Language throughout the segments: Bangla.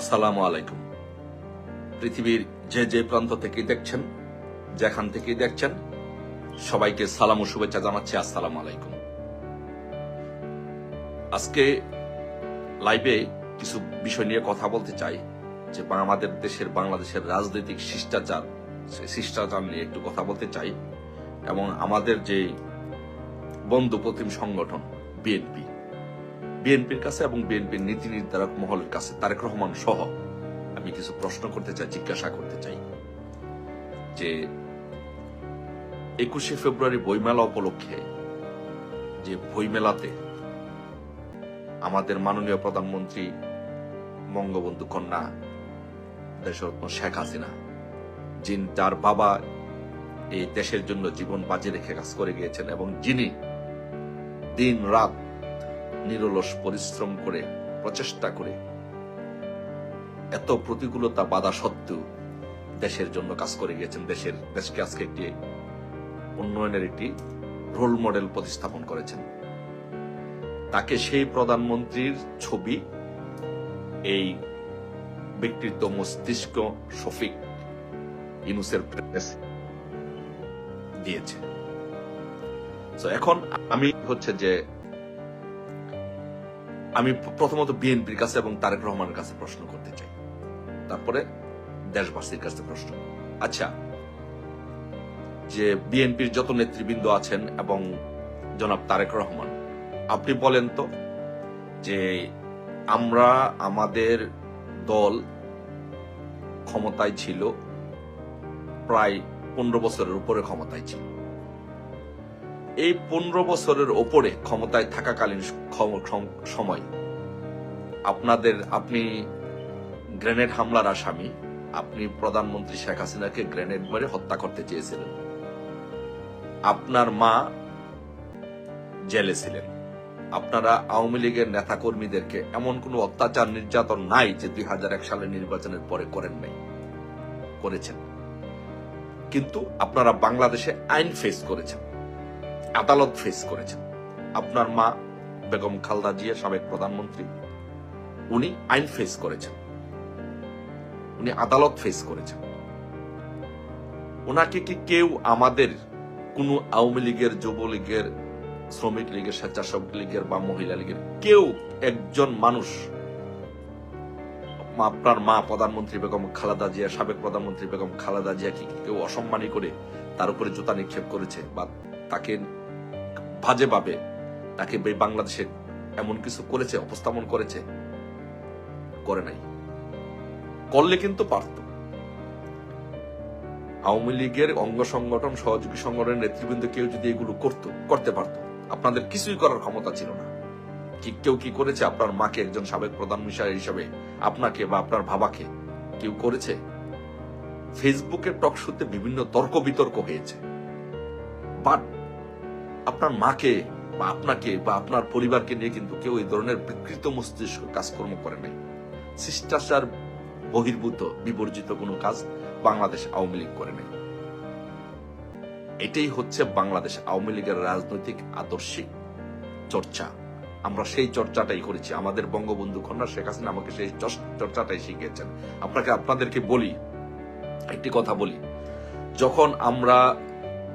আসসালামু আলাইকুম। পৃথিবীর যে যে প্রান্ত থেকে দেখছেন, যেখান থেকে দেখছেন, সবাইকে সালাম ও শুভেচ্ছা জানাচ্ছি। আসসালামু আলাইকুম। আজকে লাইভে কিছু বিষয় নিয়ে কথা বলতে চাই, যে আমাদের দেশের বাংলাদেশের রাজনৈতিক শিষ্টাচার শিষ্টাচার নিয়ে একটু কথা বলতে চাই, এবং আমাদের যে বন্ধু প্রতিম সংগঠন, বিএনপি বিএনপির কাছে এবং বিএনপির নীতি নির্ধারক মহলের কাছে, তারেক রহমান সহ আমি কিছু প্রশ্ন করতে চাই, জিজ্ঞাসা করতে চাই যে একুশে ফেব্রুয়ারি বইমেলা উপলক্ষে যে বইমেলাতে আমাদের মাননীয় প্রধানমন্ত্রী বঙ্গবন্ধু কন্যা দেশরত্ন শেখ হাসিনা, যিনি তার বাবা এই দেশের জন্য জীবন বাজি রেখে কাজ করে গিয়েছেন এবং যিনি দিন রাত নিরলস পরিশ্রম করে, প্রচেষ্টা করে। এত প্রতিকূলতা বাধা সত্ত্বেও দেশের জন্য কাজ করে গিয়েছেন। দেশের, দেশকে আজকে একটি উন্নয়নের একটি রোল মডেল প্রতিস্থাপন করেছেন। তাকে সেই প্রধানমন্ত্রীর ছবি, এই ব্যক্তিত্ব মস্তিষ্ক শফিক ইনুসের প্রেস দিয়েছে। এখন আমি হচ্ছে যে আমি প্রথমত বিএনপির কাছে এবং তারেক রহমানের কাছে প্রশ্ন করতে চাই। তারপরে দেশবাসীর কাছে প্রশ্ন। আচ্ছা যে বিএনপির যত নেতৃবৃন্দ আছেন এবং জনাব তারেক রহমান, আপনি বলেন তো যে আমরা, আমাদের দল ক্ষমতায় ছিল, প্রায় পনেরো বছরের উপরে ক্ষমতায় ছিল। এই পনেরো বছরের ওপরে ক্ষমতায় থাকাকালীন সময়। আপনাদের, আপনি গ্রেনেড হামলার আসামি, আপনি প্রধানমন্ত্রী শেখ হাসিনাকে গ্রেনেড মেরে হত্যা করতে চেয়েছিলেন। আপনার মা জেলে ছিলেন। আপনারা আওয়ামী লীগের নেতা কর্মীদেরকে এমন কোনো অত্যাচার নির্যাতন নাই যে দুই সালের নির্বাচনের পরে করেন নাই, করেছেন। কিন্তু আপনারা বাংলাদেশে আইন ফেস করেছেন। আদালত ফেস করেছেন। আপনার মা বেগম খালদা জিয়া সাবেক প্রধানমন্ত্রী, উনি আইন ফেস করেছেন। উনি আদালত ফেস করেছেন। ওনাকে কি কেউ আমাদের কোন আওয়ামী লীগের যুবলীগের শ্রমিক লীগের, স্বেচ্ছাসেবক লীগের বা মহিলা লীগের কেউ একজন মানুষ আপনার মা প্রধানমন্ত্রী বেগম খালেদা জিয়া, সাবেক প্রধানমন্ত্রী বেগম খালেদা জিয়া কি কেউ অসম্মানী করে তার উপরে জুতা নিক্ষেপ করেছে বা তাকে বাজে ভাবে। তাকে বাংলাদেশে এমন কিছু করেছে, উপস্থাপন করেছে, করে নাই। করলে কিন্তু পারত। আওয়ামী লীগের অঙ্গ সংগঠন, সহযোগী সংগঠনের নেতৃবৃন্দ কেউ যদি এগুলো করতো, করতে পারতো। আপনাদের কিছুই করার ক্ষমতা ছিল না। কি কেউ কি করেছে? আপনার মাকে একজন সাবেক প্রধান মিশার হিসাবে আপনাকে বা আপনার বাবাকে কেউ করেছে? ফেসবুকের টকশোতে বিভিন্ন তর্ক বিতর্ক হয়েছে। বাট আপনার মাকে বা আপনাকে বা আপনার পরিবারকে নিয়ে কিন্তু কেউ এই ধরনের বিকৃত মস্তিষ্ক কাজকর্ম করে নাই। শিষ্টাচার বহির্ভূত, বিবর্জিত কোনো কাজ বাংলাদেশ আওয়ামী লীগ করে নাই। এটাই হচ্ছে বাংলাদেশ আওয়ামী লীগের রাজনৈতিক আদর্শিক চর্চা। আমরা সেই চর্চাটাই করেছি। আমাদের বঙ্গবন্ধু কন্যা শেখ হাসিনা আমাকে সেই চর্চাটাই শিখিয়েছেন। আপনাকে আপনাদেরকে বলি, একটি কথা বলি। যখন আমরা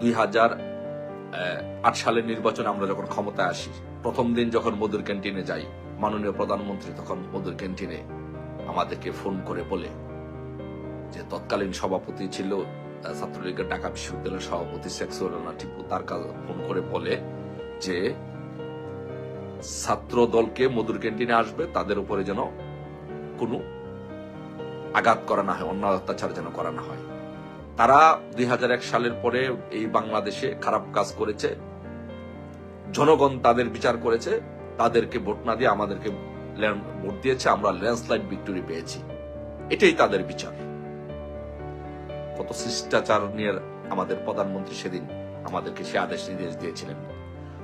দুই হাজার আট সালের নির্বাচনে আমরা যখন ক্ষমতায় আসি, প্রথম দিন যখন মধুর ক্যান্টিনে যাই, মাননীয় প্রধানমন্ত্রী তখন মধুর ক্যান্টিনে আমাদেরকে ফোন করে বলে যে, তৎকালীন সভাপতি ছিল ছাত্রলীগের ঢাকা বিশ্ববিদ্যালয়ের সভাপতি শেখ সোহেলানা টিপু। তার কাছে ফোন করে বলে যে, ছাত্র দলকে মধুর ক্যান্টিনে আসবে, তাদের উপরে যেন কোনো আঘাত করা না হয় অন্য অত্যাচার যেন করা না হয়। তারা দুই হাজার এক সালের পরে এই বাংলাদেশে খারাপ কাজ করেছে। জনগণ তাদের বিচার করেছে, তাদেরকে ভোট না দিয়ে আমাদেরকে ভোট দিয়েছে, আমরা ল্যান্ডস্লাইড ভিক্টোরি পেয়েছি। এটাই তাদের বিচার। কত শিষ্টাচার নিয়ে আমাদের প্রধানমন্ত্রী সেদিন আমাদেরকে সে আদেশ নির্দেশ দিয়েছিলেন।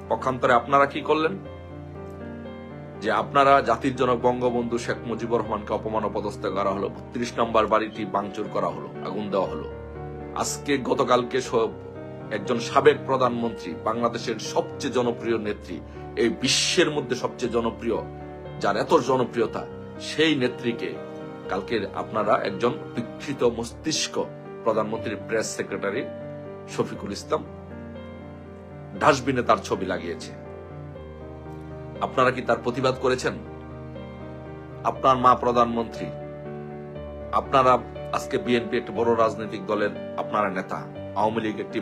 পক্ষান্তরে আপনারা কি করলেন? যে আপনারা জাতির জনক বঙ্গবন্ধু শেখ মুজিবুর রহমানকে অপমান অপদস্থ করা হলো, বত্রিশ নম্বর বাড়িটি ভাঙচুর করা হলো, আগুন দেওয়া হলো। আজকে গতকালকে সব একজন সাবেক প্রধানমন্ত্রী, বাংলাদেশের সবচেয়ে জনপ্রিয় নেত্রী, এই বিশ্বের মধ্যে সবচেয়ে জনপ্রিয়, যার এত জনপ্রিয়তা, সেই নেত্রীকে কালকে আপনারা একজন বিকৃত মস্তিষ্ক প্রধানমন্ত্রীর প্রেস সেক্রেটারি শফিকুল ইসলাম ডাস্টবিনে তার ছবি লাগিয়েছে। আপনারা কি তার প্রতিবাদ করেছেন? আপনার মা প্রধানমন্ত্রী, আপনারা আজকে বিএনপি একটি বড় রাজনৈতিক দলের আপনারা নেতা, আওয়ামী লীগ একটি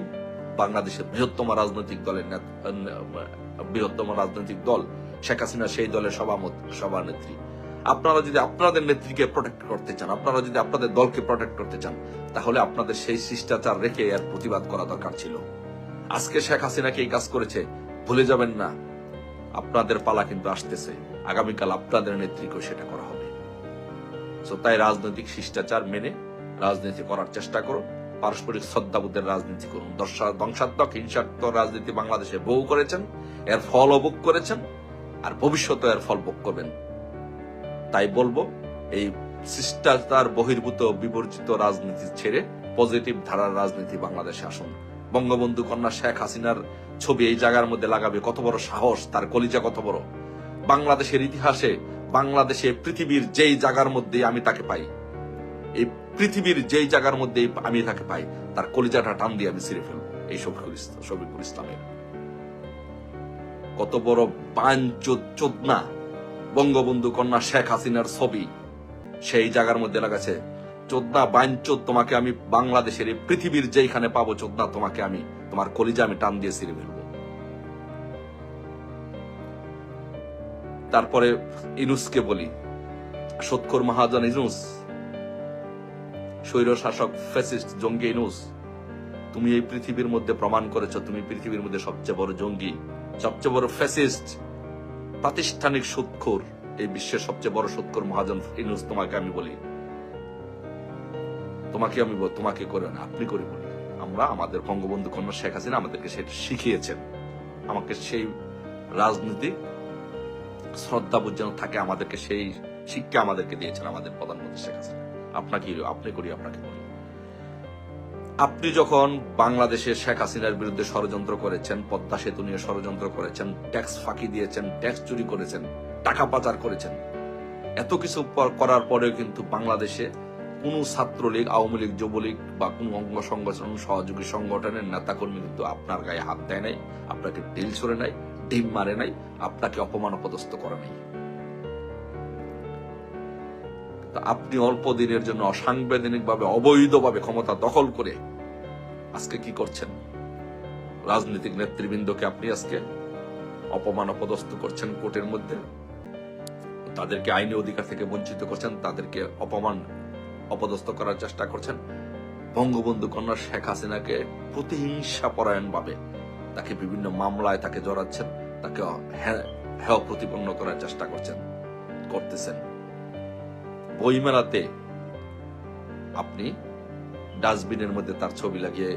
বাংলাদেশের বৃহত্তম রাজনৈতিক দলের বৃহত্তম রাজনৈতিক দল, শেখ হাসিনা সেই দলের সভামত, সভানেত্রী। আপনারা যদি আপনাদের নেত্রীকে প্রোটেক্ট করতে চান, আপনারা যদি আপনাদের দলকে প্রোটেক্ট করতে চান, তাহলে আপনাদের সেই শিষ্টাচার রেখে এর প্রতিবাদ করা দরকার ছিল। আজকে শেখ হাসিনাকে এই কাজ করেছে? ভুলে যাবেন না। আপনাদের পালা কিন্তু আসতেছে। আগামীকাল আপনাদের নেত্রীকেও সেটা করা হবে। So, তাই রাজনৈতিক শিষ্টাচার মেনে রাজনীতি করার চেষ্টা করুন পারস্পরিক শ্রদ্ধাবোধের রাজনীতি করুন। ধ্বংসাত্মক হিংসাত্মক রাজনীতি বাংলাদেশে বহু করেছেন এর ফল ভোগ করেছেন আর ভবিষ্যতে এর ফল ভোগ করবেন। তাই বলব এই শিষ্টাচার বহির্ভূত বিবর্জিত রাজনীতি ছেড়ে পজিটিভ ধারার রাজনীতি বাংলাদেশে আসুন। বঙ্গবন্ধু কন্যা শেখ হাসিনার ছবি এই জায়গার মধ্যে লাগাবে কত বড় সাহস তার কলিজা কত বড়। বাংলাদেশের ইতিহাসে বাংলাদেশে পৃথিবীর যেই জায়গার মধ্যে আমি তাকে পাই, এই পৃথিবীর যেই জায়গার মধ্যে আমি তাকে পাই, তার কলিজাটা টান দিয়ে আমি ছিঁড়ে ফেলব, এই শফিকুল ইসলাম শফিকুল ইসলামের। কত বড় চোদনা বঙ্গবন্ধু কন্যা শেখ হাসিনার ছবি সেই জায়গার মধ্যে লাগাছে চোদনা বাইনচোদ তোমাকে আমি বাংলাদেশের পৃথিবীর যেইখানে পাবো, চোদ্দা তোমাকে আমি, তোমার কলিজা আমি টান দিয়ে ছিঁড়ে তারপরে ইনুসকে বলি সৎকর মহাজন ইনুস, স্বৈর শাসক ফ্যাসিস্ট জঙ্গি ইনুস, তুমি এই পৃথিবীর মধ্যে প্রমাণ করেছ, তুমি পৃথিবীর মধ্যে সবচেয়ে বড় জঙ্গি, সবচেয়ে বড় ফ্যাসিস্ট, প্রাতিষ্ঠানিক সুৎখোর এই বিশ্বের সবচেয়ে বড় সুৎখোর মহাজন ইনুস তোমাকে আমি বলি। তোমাকে আমি তোমাকে করে না, আপনি করে বলি। আমরা আমাদের বঙ্গবন্ধু কন্যা শেখ হাসিনা আমাদেরকে সেটা শিখিয়েছেন। আমাকে সেই রাজনীতিক শ্রদ্ধাবোধ যেন থাকে আমাদেরকে, সেই শিক্ষা আমাদেরকে দিয়েছেন আমাদের প্রধানমন্ত্রী শেখ হাসিনা। আপনাকে আপনি করি, আপনাকে বলি। আপনি যখন বাংলাদেশে শেখ হাসিনার বিরুদ্ধে ষড়যন্ত্র করেছেন, পদ্মা সেতু নিয়ে ষড়যন্ত্র করেছেন, ট্যাক্স ফাঁকি দিয়েছেন, ট্যাক্স চুরি করেছেন, টাকা পাচার করেছেন, এত কিছু করার পরেও কিন্তু বাংলাদেশে কোন ছাত্রলীগ, আওয়ামী লীগ, যুবলীগ বা কোন অঙ্গ সংগঠন, সহযোগী সংগঠনের নেতাকর্মী কিন্তু আপনার গায়ে হাত দেয় নাই, আপনাকে ঢিল ছড়ে নাই ডিম মারে নাই, আপনাকে অপমান অপদস্থ করে নাই। আপনি অল্প দিনের জন্য অসাংবিধানিক ভাবে অবৈধভাবে ক্ষমতা দখল করে আজকে কি করছেন? রাজনৈতিক নেতৃবৃন্দকে আপনি আজকে অপমান অপদস্থ করছেন কোর্টের মধ্যে? তাদেরকে আইনি অধিকার থেকে বঞ্চিত করছেন, তাদেরকে অপমান অপদস্থ করার চেষ্টা করছেন। বঙ্গবন্ধু কন্যা শেখ হাসিনাকে প্রতিহিংসা পরায়ণ ভাবে তাকে বিভিন্ন মামলায় তাকে জড়াচ্ছেন, তাকে হে- হেয় প্রতিপন্ন করার চেষ্টা করছেন, করতেছেন। বইমেলাতে আপনি ডাস্টবিনের মধ্যে তার ছবি লাগিয়ে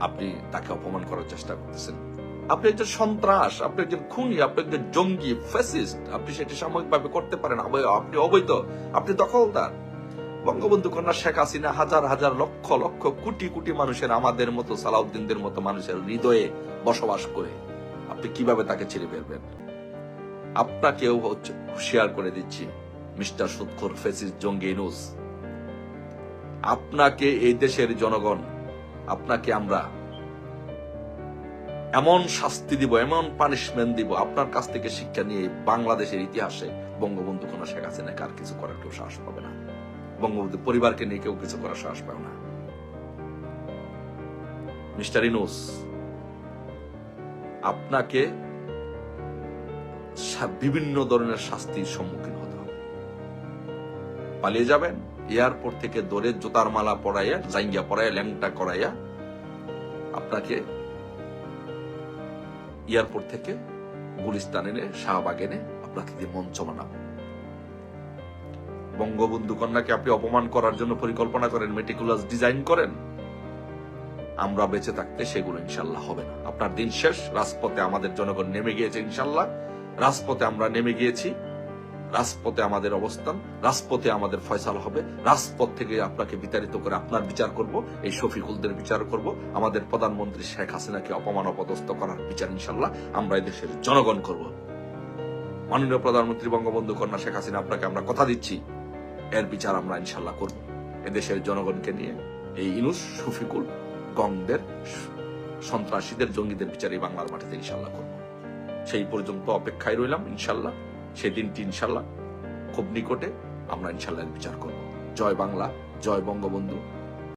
আপনি তাকে অপমান করার চেষ্টা করতেছেন। আপনি একজন সন্ত্রাস, আপনি একজন খুনি, আপনি একজন জঙ্গি, ফ্যাসিস্ট, আপনি সেটি সাময়িকভাবে করতে পারেন আপনি অবৈধ, আপনি দখলদার। বঙ্গবন্ধু কন্যা শেখ হাসিনা হাজার হাজার লক্ষ লক্ষ কোটি কোটি মানুষের, আমাদের মতো, সালাউদ্দিনদের মতো মানুষের হৃদয়ে বসবাস করে। আপনি কীভাবে তাকে ছেড়ে ফেলবেন আপনাকেও হুঁশিয়ার করে দিচ্ছি, মিস্টার সুৎখোর ফেসিস জঙ্গি নিউজ। আপনাকে এই দেশের জনগণ, আপনাকে আমরা এমন শাস্তি দিব, এমন পানিশমেন্ট দিব, আপনার কাছ থেকে শিক্ষা নিয়ে বাংলাদেশের ইতিহাসে বঙ্গবন্ধু কোনো শেখ হাসিনাকে আর কিছু করার কেউ সাহস পাবে না। বঙ্গবন্ধু পরিবারকে নিয়ে কেউ কিছু করার সাহস পাবে না। মিস্টার ইনুস, আপনাকে বিভিন্ন ধরনের শাস্তির সম্মুখীন হতে হবে। পালিয়ে যাবেন, এয়ারপোর্ট থেকে দৌড়ে জোতার মালা পরাইয়া জাইঙ্গা পরাইয়া, ল্যাংটা করাইয়া আপনাকে এয়ারপোর্ট থেকে গুলিস্তান এনে, শাহবাগ এনে আপনাকে দিয়ে মঞ্চ বানাবো। বঙ্গবন্ধু কন্যাকে আপনি অপমান করার জন্য পরিকল্পনা করেন মেটিকুলাস ডিজাইন করেন, আমরা বেঁচে থাকতে সেগুলো ইনশাল্লাহ হবে না। আপনার দিন শেষ, রাজপথে আমাদের জনগণ নেমে গিয়েছে ইনশাল্লাহ। রাজপথে আমরা নেমে গিয়েছি, রাজপথে আমাদের অবস্থান, রাজপথে আমাদের ফয়সাল হবে, রাজপথ থেকে আপনাকে বিতাড়িত করে আপনার বিচার করব, এই শফিকুলদের বিচার করব। আমাদের প্রধানমন্ত্রী শেখ হাসিনাকে অপমান অপদস্থ করার বিচার ইনশাল্লাহ আমরা দেশের জনগণ করব। মাননীয় প্রধানমন্ত্রী বঙ্গবন্ধু কন্যা শেখ হাসিনা, আপনাকে আমরা কথা দিচ্ছি। বিচার আমরা ইনশাল্লাহ করব। এদেশের জনগণকে নিয়ে এই ইনুস শফিকুল, গংদের, সন্ত্রাসীদের, জঙ্গিদের বিচার এই বাংলার মাটিতে ইনশাল্লাহ করব। সেই পর্যন্ত অপেক্ষায় রইলাম ইনশাল্লাহ সেই দিনটি ইনশাল্লাহ খুব নিকটে আমরা ইনশাল্লাহ এর বিচার করব। জয় বাংলা, জয় বঙ্গবন্ধু।